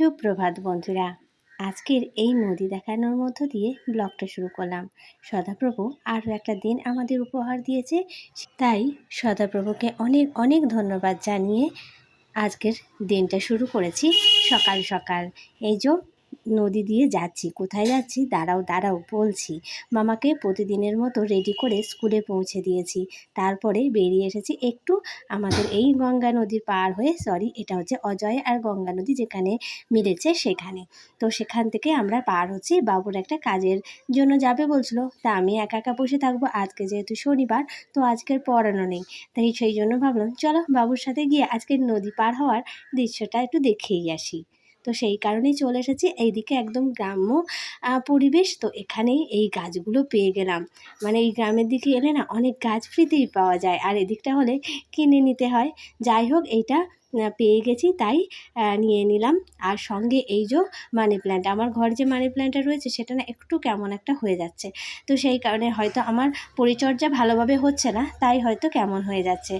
সুপ্রভাত বন্ধুরা। আজকের এই নদী দেখানোর মধ্য দিয়ে ব্লগটা শুরু করলাম। সদাপ্রভু আরও একটা দিন আমাদের উপহার দিয়েছে। তাই সদাপ্রভুকে অনেক অনেক ধন্যবাদ জানিয়ে আজকের দিনটা শুরু করেছি সকাল সকাল। এই যে নদী দিয়ে যাচ্ছি। কোথায় যাচ্ছি? দাঁড়াও দাঁড়াও, বলছি। মামাকে প্রতিদিনের মতো রেডি করে স্কুলে পৌঁছে দিয়েছি। তারপরে বেরিয়ে এসেছি একটু আমাদের এই গঙ্গা নদীর পার হয়ে সরি এটা হচ্ছে অজয় আর গঙ্গা নদী যেখানে মিলেছে সেখানে। তো সেখান থেকে আমরা পার হচ্ছি। বাবুর একটা কাজের জন্য যাবে বলছিল। তা আমি একা একা বসে থাকব। আজকে যেহেতু শনিবার, তো আজকের পড়ানো নেই। তাই সেই জন্য ভাবলাম, চলো বাবুর সাথে গিয়ে আজকের নদী পার হওয়ার দৃশ্যটা একটু দেখেই আসি। তো সেই কারণেই চলে এসেছি এইদিকে একদম গ্রাম্য পরিবেশ। তো এখানেই এই গাছগুলো পেয়ে গেলাম। মানে এই গ্রামের দিকে এলে না অনেক গাছ ফ্রিতেই পাওয়া যায়। আর এদিকটা হলে কিনে নিতে হয়। যাই হোক, এইটা পেয়ে গেছি, তাই নিয়ে নিলাম। আর সঙ্গে এই যে মানি প্ল্যান্ট আমার ঘর যে মানি প্ল্যান্টটা রয়েছে, সেটা না একটু কেমন একটা হয়ে যাচ্ছে। তো সেই কারণে হয়তো আমার পরিচর্যা ভালোভাবে হচ্ছে না, তাই হয়তো কেমন হয়ে যাচ্ছে।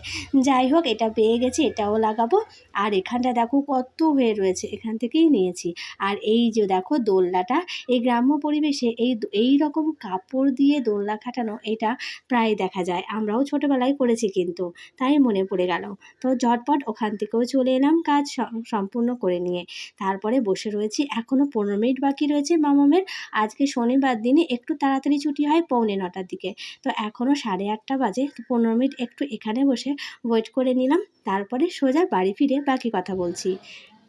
যাই হোক, এটা পেয়ে গেছি, এটাও লাগাবো। আর এখানটা দেখো কত হয়ে রয়েছে, এখান থেকেই নিয়েছি। আর এই যে দেখো দোলনাটা, এই গ্রাম্য পরিবেশে এই এই রকম কাপড় দিয়ে দোলনা খাটানো, এটা প্রায় দেখা যায়। আমরাও ছোটোবেলায় করেছি কিন্তু, তাই মনে পড়ে গেল। তো ঝটপট ওখান থেকেও চলে এলাম কাজ সম্পূর্ণ করে নিয়ে। তারপরে বসে রয়েছি এখনও পনেরো মিনিট বাকি রয়েছে মামামের। আজকে শনিবার দিনে একটু তাড়াতাড়ি ছুটি হয় পৌনে নটার দিকে। তো এখনও সাড়ে আটটা বাজে পনেরো মিনিট একটু এখানে বসে ওয়েট করে নিলাম। তারপরে সোজা বাড়ি ফিরে বাকি কথা বলছি।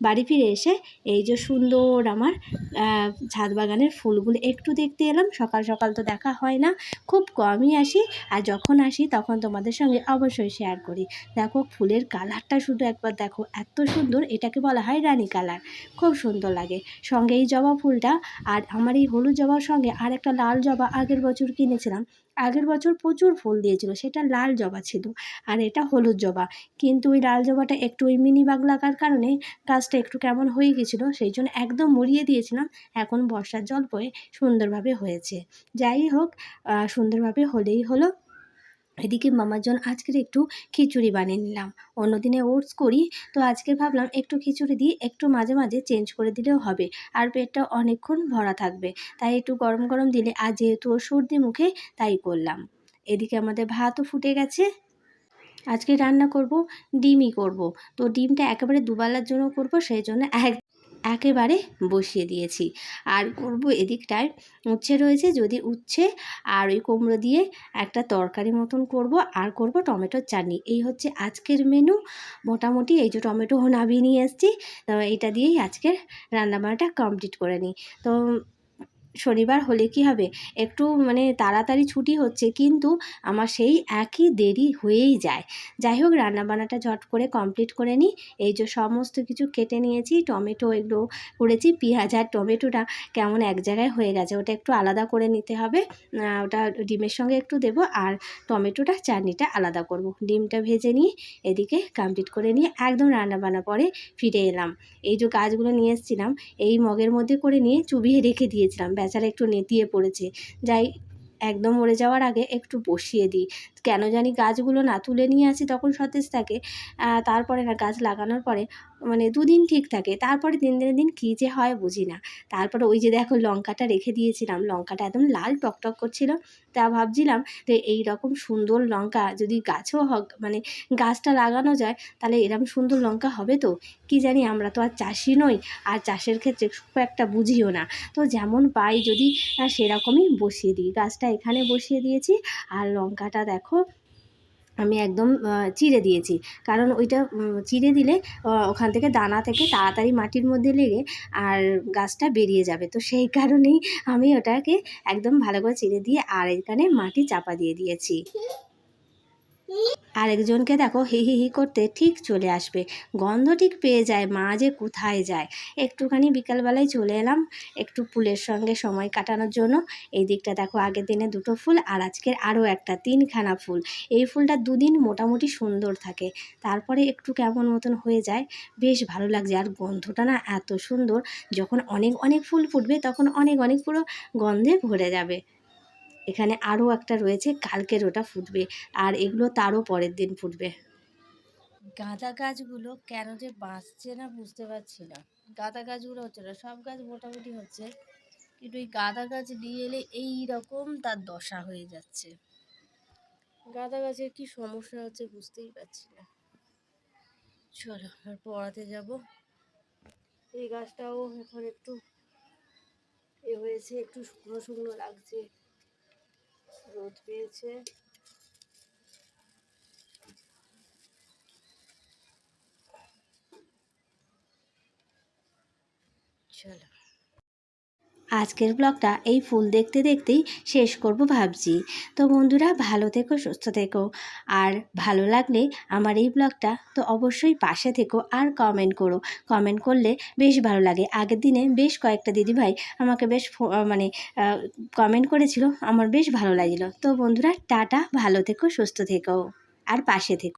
বাড়ি ফিরে এসে এই যে সুন্দর আমার ছাদ বাগানের ফুলগুলো একটু দেখতে এলাম। সকাল সকাল তো দেখা হয় না, খুব কমই আসি। আর যখন আসি তখন তোমাদের সঙ্গে অবশ্যই শেয়ার করি। দেখো ফুলের কালারটা শুধু একবার দেখো, এত সুন্দর। এটাকে বলা হয় রানী কালার খুব সুন্দর লাগে। সঙ্গে এই জবা ফুলটা, আর আমার এই হলুদ জবার সঙ্গে আর একটা লাল জবা আগের বছর কিনেছিলাম। আগের বছর প্রচুর ফুল দিয়েছিল, সেটা লাল জবা ছিল আর এটা হলুদ জবা। কিন্তু ওই লাল জবাটা একটু ওই মিনি বাগ লাগার কারণে গাছটা একটু কেমন হয়ে গেছিল, সেই জন্য একদম মরিয়ে দিয়েছিলাম, এখন বর্ষার জল পয়ে সুন্দরভাবে হয়েছে। যাই হোক সুন্দরভাবে হলেই হলো। এদিকে মামার জন্য আজকের একটু খিচুড়ি বানিয়ে নিলাম। অন্যদিনে ওটস করি, তো আজকে ভাবলাম একটু খিচুড়ি দিয়ে একটু মাঝে মাঝে চেঞ্জ করে দিলেও হবে আর পেটটা অনেকক্ষণ ভরা থাকবে। তাই একটু গরম গরম দিলে আর যেহেতু সর্দি মুখে তাই করলাম। এদিকে আমাদের ভাতও ফুটে গেছে। আজকে রান্না করব, ডিমই করব। তো ডিমটা একেবারে দুবেলার জন্য করব, সেই জন্য এক একেবারে বসিয়ে দিয়েছি। আর করব এদিকটায় উচ্ছে রয়েছে যদি উচ্ছে, আর ওই কুমড়ো দিয়ে একটা তরকারি মতন করব, আর করব টমেটোর চাটনি। এই হচ্ছে আজকের মেনু মোটামুটি এই যে টমেটো নামিয়ে নিয়ে এসছি। তো এটা দিয়েই আজকের রান্নাবান্নাটা কমপ্লিট করে নিই। তো শনিবার হলে কি হবে? একটু মানে তাড়াতাড়ি ছুটি হচ্ছে, কিন্তু আমার সেই একই দেরি হয়েই যায়। যাই হোক, রান্নাবান্নাটা ঝট করে কমপ্লিট করে নিই। এই যে সমস্ত কিছু কেটে নিয়েছি, টমেটো এগুলো করেছি, পেঁয়াজ আর টমেটোটা কেমন এক জায়গায় হয়ে গেছে, ওটা একটু আলাদা করে নিতে হবে। ওটা ডিমের সঙ্গে একটু দেব আর টমেটোটা, চাটনিটা আলাদা করব। ডিমটা ভেজে নিয়ে এদিকে কমপ্লিট করে নিয়ে একদম রান্নাবান্না পরে ফিরে এলাম। এই যে গাছগুলো নিয়ে এসেছিলাম, এই মগের মধ্যে করে নিয়ে চুবিয়ে রেখে দিয়েছিলাম বেচারা একটু নেতিয়ে পড়েছে। যাই একদম মরে যাওয়ার আগে একটু বসিয়ে দিই। কেন জানি গাছগুলো না তুলে নিয়ে আসি তখন সতেজ থাকে। তারপরে না গাছ লাগানোর পরে মানে দুদিন ঠিক থাকে, তারপরে দিন দিনের দিন কী যে হয় বুঝি না। তারপরে ওই যে দেখো লঙ্কাটা রেখে দিয়েছিলাম, লঙ্কাটা একদম লাল টকটক করছিল, তা ভাবছিলাম যে এই রকম সুন্দর লঙ্কা যদি গাছও হোক মানে গাছটা লাগানো যায়, তাহলে এরকম সুন্দর লঙ্কা হবে তো? কি জানি আমরা তো আর চাষি নই, আর চাষের ক্ষেত্রে খুব একটা বুঝিও না। তো যেমন পাই যদি সেরকমই বসিয়ে দিই। গাছটা এখানে বসিয়ে দিয়েছি, আর লঙ্কাটা দেখো আমি একদম চিড়ে দিয়েছি। কারণ ওইটা চিড়ে দিলে ওখান থেকে দানা থেকে তাড়াতাড়ি মাটির মধ্যে লেগে আর গাছটা বেরিয়ে যাবে। তো সেই কারণেই আমি ওটাকে একদম ভালো করে চিড়ে দিয়ে আর এখানে মাটি চাপা দিয়ে দিয়েছি। আরেকজনকে দেখো হি হি হি করতে ঠিক চলে আসবে। গন্ধ ঠিক পেয়ে যায়, মা যে কোথায় যায়? একটুখানি বিকালবেলায় চলে এলাম, একটু ফুলের সঙ্গে সময় কাটানোর জন্য। এই দিকটা দেখো, আগের দিনে দুটো ফুল আর আজকের আরও একটা, তিনখানা ফুল। এই ফুলটা দুদিন মোটামুটি সুন্দর থাকে। তারপরে একটু কেমন মতন হয়ে যায়, বেশ ভালো লাগছে। আর গন্ধটা না এত সুন্দর, যখন অনেক অনেক ফুল ফুটবে, তখন অনেক অনেক পুরো গন্ধে ভরে যাবে। এখানে আরও একটা রয়েছে, কালকের ওটা ফুটবে। আর এগুলো তারও পরের দিন ফুটবে। গাঁদা গাছগুলো কেন যে বাঁচছে না বুঝতে পারছি না। গাঁদা গাছগুলো হচ্ছে না, সব গাছ মোটামুটি হচ্ছে। কিন্তু এই গাঁদা গাছ নিয়ে এলে এই রকম তার দশা হয়ে যাচ্ছে। গাঁদা গাছের কি সমস্যা হচ্ছে বুঝতেই পারছি না। চলো আর পড়াতে যাব। এই গাছটাও এখন একটু এ হয়েছে, একটু শুকনো শুকনো লাগছে। পেয়েছে চলো আজকের ব্লগটা এই ফুল দেখতে দেখতেই শেষ করব ভাবছি। তো বন্ধুরা, ভালো থেকো, সুস্থ থেকো। আর ভালো লাগলে আমার এই ব্লগটা তো অবশ্যই পাশে থেকো আর কমেন্ট করো। কমেন্ট করলে বেশ ভালো লাগে। আগের দিনে বেশ কয়েকটা দিদিভাই আমাকে বেশ মানে কমেন্ট করেছিল। আমার বেশ ভালো লাগছিল তো বন্ধুরা, টাটা, ভালো থেকো, সুস্থ থেকো। আর পাশে থেকো।